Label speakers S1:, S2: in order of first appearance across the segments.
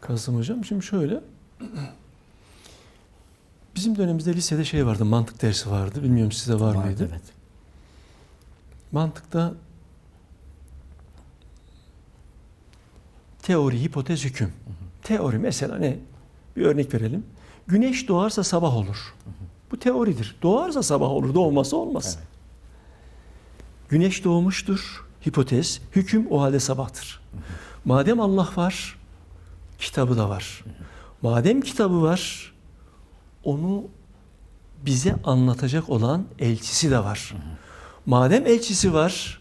S1: Kasım Hocam şimdi şöyle. Bizim dönemimizde lisede şey vardı, mantık dersi vardı. Bilmiyorum size var
S2: Vardı,
S1: mıydı?
S2: Evet.
S1: Mantıkta teori, hipotez, hüküm. Teori mesela ne? Bir örnek verelim. Güneş doğarsa sabah olur. Bu teoridir. Doğarsa sabah olur, doğmazsa olmaz.
S2: Evet.
S1: Güneş doğmuştur. Hipotez, hüküm o halde sabahtır. Madem Allah var, kitabı da var. Madem kitabı var, onu bize anlatacak olan elçisi de var. Madem elçisi var,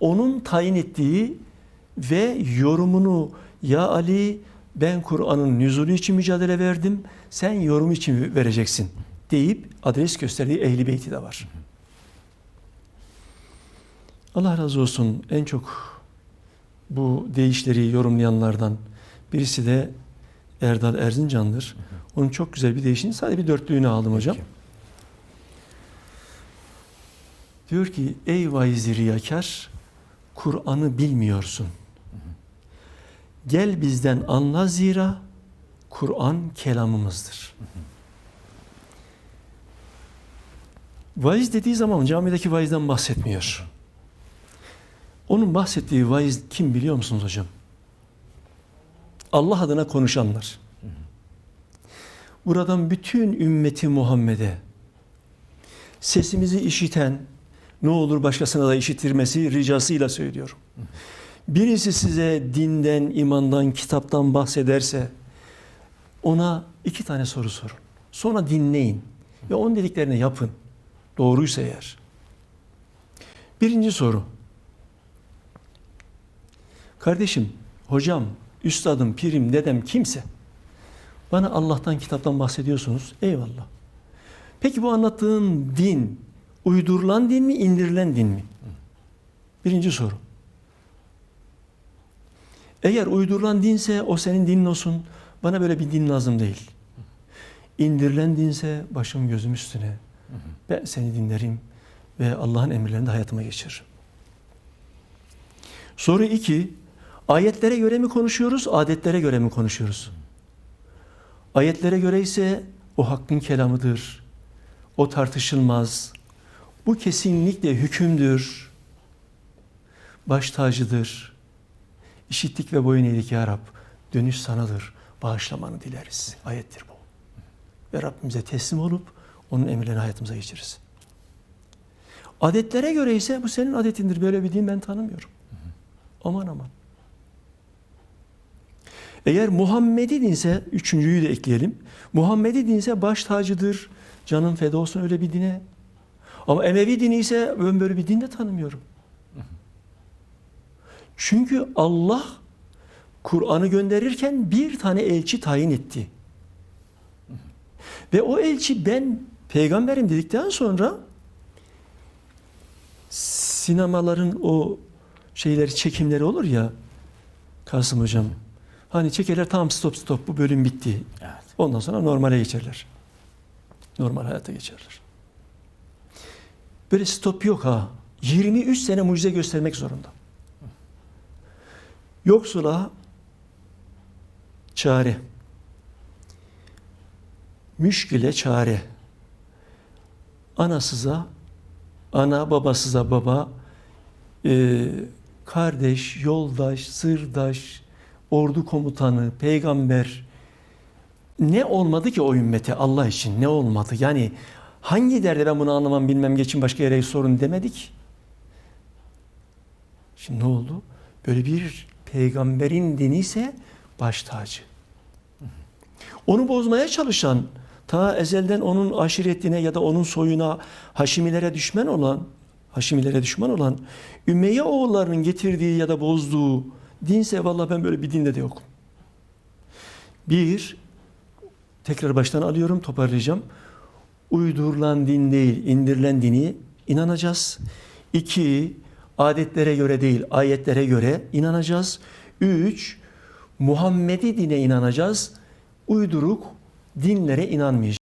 S1: onun tayin ettiği ve yorumunu ya Ali ben Kur'an'ın nüzulü için mücadele verdim, sen yorum için vereceksin deyip adres gösterdiği ehli beyti de var. Allah razı olsun en çok bu deyişleri yorumlayanlardan birisi de Erdal Erzincan'dır. Onun çok güzel bir deyişini sadece bir dörtlüğünü aldım hocam.
S2: Peki.
S1: Diyor ki ey vaizli riyakar Kur'an'ı bilmiyorsun. Gel bizden anla zira Kur'an kelamımızdır. Vaiz dediği zaman camideki vaizden bahsetmiyor. Onun bahsettiği vaiz kim biliyor musunuz hocam? Allah adına konuşanlar. Buradan bütün ümmeti Muhammed'e sesimizi işiten ne olur başkasına da işitirmesi ricasıyla söylüyorum. Birisi size dinden, imandan, kitaptan bahsederse ona iki tane soru sorun. Sonra dinleyin ve onun dediklerini yapın. Doğruysa eğer. Birinci soru. Kardeşim, hocam, üstadım, pirim, dedem kimse bana Allah'tan, kitaptan bahsediyorsunuz. Eyvallah. Peki bu anlattığın din uydurulan din mi, indirilen din mi? Birinci soru. Eğer uydurulan dinse o senin dinin olsun. Bana böyle bir din lazım değil. İndirilen dinse başım gözüm üstüne. Ben seni dinlerim ve Allah'ın emirlerini de hayatıma geçiririm. Soru iki. Ayetlere göre mi konuşuyoruz, adetlere göre mi konuşuyoruz? Ayetlere göre ise o hakkın kelamıdır. O tartışılmaz. Bu kesinlikle hükümdür. Baş tacıdır. İşittik ve boyun eğdik ya Rab. Dönüş sanadır. Bağışlamanı dileriz. Ayettir bu. Ve Rabbimize teslim olup onun emirlerini hayatımıza geçiririz. Adetlere göre ise bu senin adetindir. Böyle bir din ben tanımıyorum. Aman aman. Eğer Muhammedi dinse, üçüncüyü de ekleyelim. Muhammedi dinse baş tacıdır. Canın feda olsun öyle bir dine. Ama Emevi dini ise ben böyle bir din de tanımıyorum. Çünkü Allah Kur'an'ı gönderirken bir tane elçi tayin etti. Ve o elçi ben peygamberim dedikten sonra sinemaların o şeyleri çekimleri olur ya Kasım hocam. Hani çekerler tamam stop stop bu bölüm bitti.
S2: Evet.
S1: Ondan sonra normale geçerler. Normal hayata geçerler. Böyle stop yok ha. 23 sene mucize göstermek zorunda. Yoksula çare. Müşkile çare. Anasıza, ana babasıza baba, e, kardeş, yoldaş, sırdaş, ordu komutanı, peygamber ne olmadı ki o ümmete Allah için ne olmadı? Yani hangi derde ben bunu anlamam bilmem geçin başka yere sorun demedik. Şimdi ne oldu? Böyle bir peygamberin dini ise baş tacı. Onu bozmaya çalışan ta ezelden onun aşiretine ya da onun soyuna Haşimilere düşman olan Haşimilere düşman olan Ümeyye oğullarının getirdiği ya da bozduğu dinse vallahi ben böyle bir dinde de yokum. Bir, tekrar baştan alıyorum, toparlayacağım. Uydurulan din değil, indirilen dini inanacağız. İki, adetlere göre değil, ayetlere göre inanacağız. Üç, Muhammedi dine inanacağız. Uyduruk dinlere inanmayacağız.